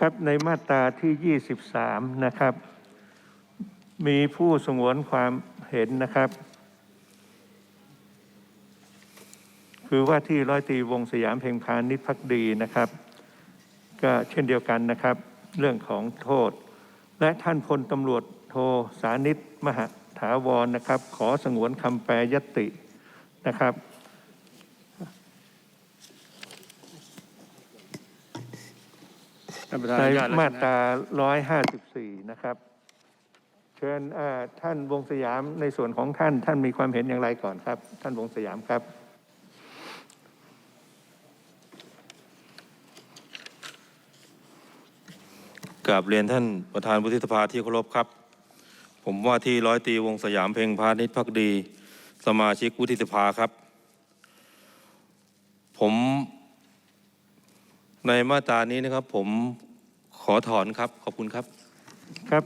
ครับในมาตราที่ 23 นะครับ มีผู้สงวนความเห็นนะครับ คือว่าที่ร้อยตีวงสยามเพ็งพาณิชพักดีนะครับ ก็เช่นเดียวกันนะครับ เรื่องของโทษ และท่านพลตำรวจโทสานิตมหาถาวรนะครับ ขอสงวนคำแปรยตินะครับ ท่านประธานในอนุญาตแล้วมาใช่ไหตรา154 นะครับ เชิญเอ่อท่านวงศ์สยามในส่วนของท่าน ท่านมีความเห็นอย่างไรก่อนครับ ท่านวงศ์สยามครับ กราบเรียนท่านประธานวุฒิสภาที่เคารพครับ ผมว่าที่ร้อยตรีวงศ์สยามเพ็งพาณิชย์พักดี สมาชิกวุฒิสภาครับ ผมในมาตรานี้นะครับ ผม ขอถอนครับขอบคุณครับครับ